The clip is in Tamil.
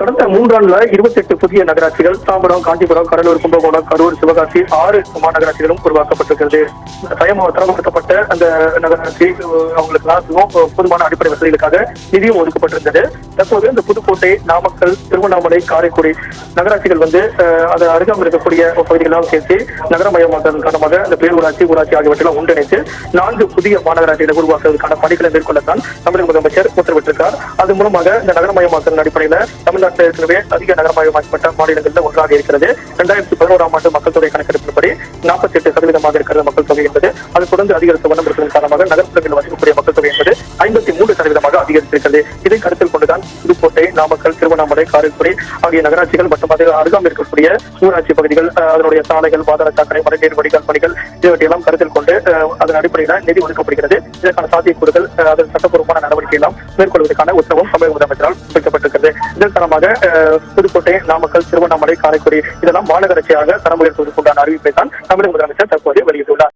கடந்த மூன்றாண்டுல இருபத்தி எட்டு புதிய நகராட்சிகள் தாம்பரம் காஞ்சிபுரம் கடலூர் கும்பகோணம் கரூர் சிவகாசி ஆறு மாநகராட்சிகளும் உருவாக்கப்பட்டிருக்கிறது. தயம் தரப்படுத்தப்பட்ட அந்த நகராட்சி அஹ், அவங்களுக்கெல்லாம் போதுமான அடிப்படை வசதிகளுக்காக நிதியும் ஒதுக்கப்பட்டிருந்தது. தற்போது இந்த புதுக்கோட்டை நாமக்கல் திருவண்ணாமலை காரைக்குடி நகராட்சிகள் வந்து அது அருகாமல் இருக்கக்கூடிய பகுதிகளெல்லாம் சேர்த்து நகரமயமாக்கல் காரணமாக இந்த பேரூராட்சி ஊராட்சி ஆகியவற்றெல்லாம் ஒன்றிணைத்து நான்கு புதிய மாநகராட்சிகளை உருவாக்குவதற்கான பணிகளை மேற்கொள்ளத்தான் தமிழக முதலமைச்சர் உத்தரவிட்டிருக்கார். அது மூலமாக இந்த நகரமயமாக்கல் அடிப்படையில் தமிழ்நாட்டில் ஏற்கனவே அதிக நகரமயமாக்கப்பட்ட மாநிலங்களில் ஒன்றாக இருக்கிறது. இரண்டாயிரத்தி பதினோராம் ஆண்டு மக்கள் தொகை கணக்கெடுப்பின்படி நாற்பத்தி எட்டு சதவீதமாக இருக்கிறது மக்கள் தொகை என்பது. அது தொடர்ந்து அதிகரித்த வண்ணம் இருப்பதன் காரணமாக நகர்ப்புறங்களில் வசிக்கக்கூடிய மக்கள் தொகை என்பது ஐம்பத்தி மூன்று சதவீதமாக அதிகரித்திருக்கிறது. இதை கருத்தில் கொண்டு நாமக்கல் திருவண்ணாமலை காரைக்குடி ஆகிய நகராட்சிகள் மற்றும் அதில் அருகாமல் இருக்கக்கூடிய ஊராட்சி பகுதிகள் அதனுடைய சாலைகள் பாதாள சாக்கடை மழைநீர் வடிகால் பணிகள் இவற்றையெல்லாம் கருத்தில் கொண்டு அதன் அடிப்படையில் நிதி ஒதுக்கப்படுகிறது. இதற்கான சாத்தியக்கூறுகள் அதன் சட்டப்பூர்வமான நடவடிக்கை எல்லாம் மேற்கொள்வதற்கான உத்தரவும் தமிழக முதலமைச்சரால் வைக்கப்பட்டிருக்கிறது இதன் காரணமாக புதுக்கோட்டை நாமக்கல் திருவண்ணாமலை காரைக்குடி இதெல்லாம் மாநகராட்சியாக தரம் உயர்த்துவதற்குண்டான அறிவிப்பை தான் தமிழக முதலமைச்சர் தற்போது வெளியிட்டுள்ளார்.